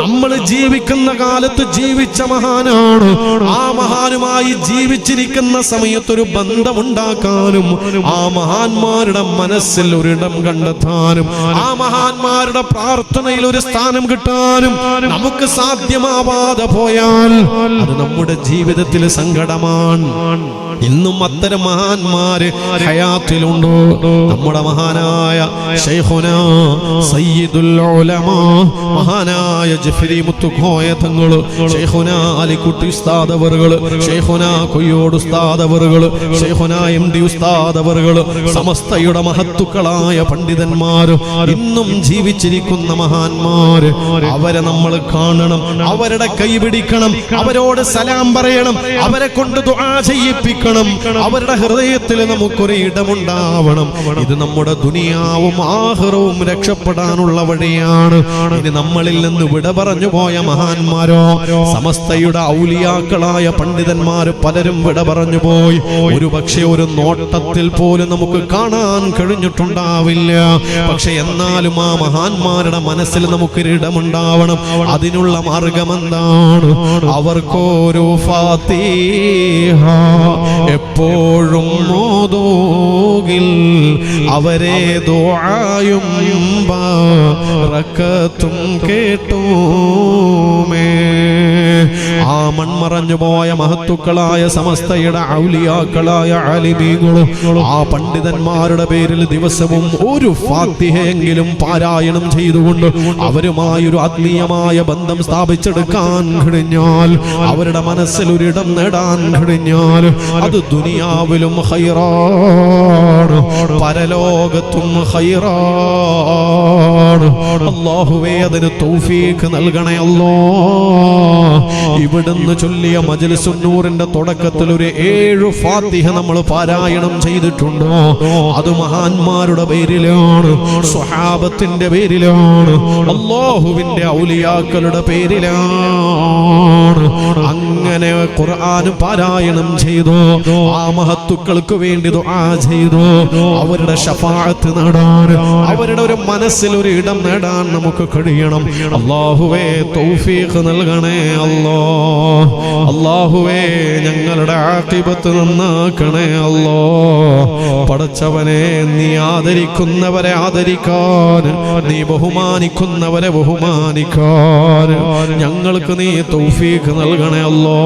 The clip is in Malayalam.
നമ്മൾ ജീവിക്കുന്ന കാലത്ത് ജീവിച്ച മഹാനാണ്. ആ മഹാനുമായി ജീവിച്ചിരിക്കുന്ന സമയത്തൊരു ബന്ധമുണ്ടാക്കാനും ആ മഹാന്മാരുടെ മനസ്സിൽ ഒരിടം കണ്ടെത്താനും ആ മഹാന്മാരുടെ പ്രാർത്ഥനയിൽ ഒരു സ്ഥാനം കിട്ടാനും നമുക്ക് സാധ്യമാവാതെ പോയാൽ അത് നമ്മുടെ ജീവിതത്തിൽ സങ്കടമാണ്. ഇന്നും അത്തരം മഹാന്മാര് ഹയാത്തിലുണ്ടോ. നമ്മുടെ മഹാനായ മഹാനായ ജഫരി മുത്തുഖോയ തങ്ങൾ ഷെയ്ഹുന അലിക്കുട്ടി ഉസ്താദ് അവറുകൾ സമസ്തയുടെ മഹത്തുക്കളായ പണ്ഡിതന്മാര് ഇന്നും ജീവിച്ചിരിക്കുന്ന മഹാന്മാര് അവരെ നമ്മൾ കാണണം അവരുടെ കൈ പിടിക്കണം അവരോട് സലാം പറയണം അവരെ കൊണ്ട് ദുആ ചെയ്യിപ്പിക്കണം അവരുടെ ഹൃദയത്തിൽ നമുക്കൊരു ഇടമുണ്ടാവണം. ഇത് നമ്മുടെ ദുനിയാവും ആഹ്റവും രക്ഷപ്പെടാനുള്ള വഴിയാണ്. ഇനി നമ്മളിൽ നിന്ന് വിട പറഞ്ഞു പോയ മഹാന്മാരോ സമസ്തയുടെ ഔലിയാക്കളായ പണ്ഡിതന്മാര് പലരും വിട പറഞ്ഞു പോയി. ഒരു പക്ഷേ ഒരു നോട്ടത്തിൽ പോലും നമുക്ക് കാണാൻ കഴിഞ്ഞിട്ടുണ്ടാവില്ല. പക്ഷെ എന്നാലും ആ മഹാന്മാരുടെ മനസ്സിൽ നമുക്ക് ഇടമുണ്ടാവണം. അതിനുള്ള മാർഗം എന്താണ്? അവർക്കൊരു എപ്പോഴും മോദോകിൽ അവരെ ദുആയും റക്കത്തും കേട്ടോമേ. ആ മൺമറഞ്ഞു പോയ മഹത്തുക്കളായ സമസ്തയുടെ ഔലിയാക്കളായ ആലിമീങ്ങളും ആ പണ്ഡിതന്മാരുടെ പേരിൽ ദിവസവും ഒരു ഫാത്തിഹയെങ്കിലും പാരായണം ചെയ്തുകൊണ്ട് അവരുമായൊരു ആത്മീയമായ ബന്ധം സ്ഥാപിച്ചെടുക്കാൻ കഴിഞ്ഞാൽ അവരുടെ മനസ്സിൽ ഒരിടം നേടാൻ കഴിഞ്ഞാൽ അത് ദുനിയാവിലും ഹൈറാണ്. പരലോകത്തും ഹൈറാണ്. അള്ളാഹുവേ അതിന് തൗഫീഖ് നൽകണേ അല്ലോ. ഇവിടുന്ന് ചൊല്ലിയ മജലിസുന്നൂറിന്റെ തുടക്കത്തിൽ ഒരു ഏഴ് ഫാത്തിഹ നമ്മൾ പാരായണം ചെയ്തിട്ടുണ്ടോ? അത് മഹാന്മാരുടെ പേരിലാണ് സ്വഹാബത്തിന്റെ പേരിലാണ് അള്ളാഹുവിന്റെ ഔലിയാക്കളുടെ പേരിലാണ്. അങ്ങനെ ഖുർആൻ പാരായണം ചെയ്തു ആ മഹത്തുക്കൾക്ക് വേണ്ടി ദുആ ചെയ്തു അവരുടെ ഷഫാഅത്ത് നേടാൻ അവരുടെ ഒരു മനസ്സിൽ ഒരു ഇടം നേടാൻ നമുക്ക് കഴിയണം. അള്ളാഹുവേ തൗഫീഖ് നൽകണേ അല്ലോ അള്ളാഹുവേ ഞങ്ങളുടെ ആക്ഷിപത്ത് നന്നാക്കണേ അല്ലോ. പടച്ചവനെ നീ ആദരിക്കുന്നവരെ ആദരിക്കാൻ നീ ബഹുമാനിക്കുന്നവരെ ബഹുമാനിക്കാൻ. ഞങ്ങൾക്ക് നീ തൗഫീഖ് നൽകണേ അല്ലോ.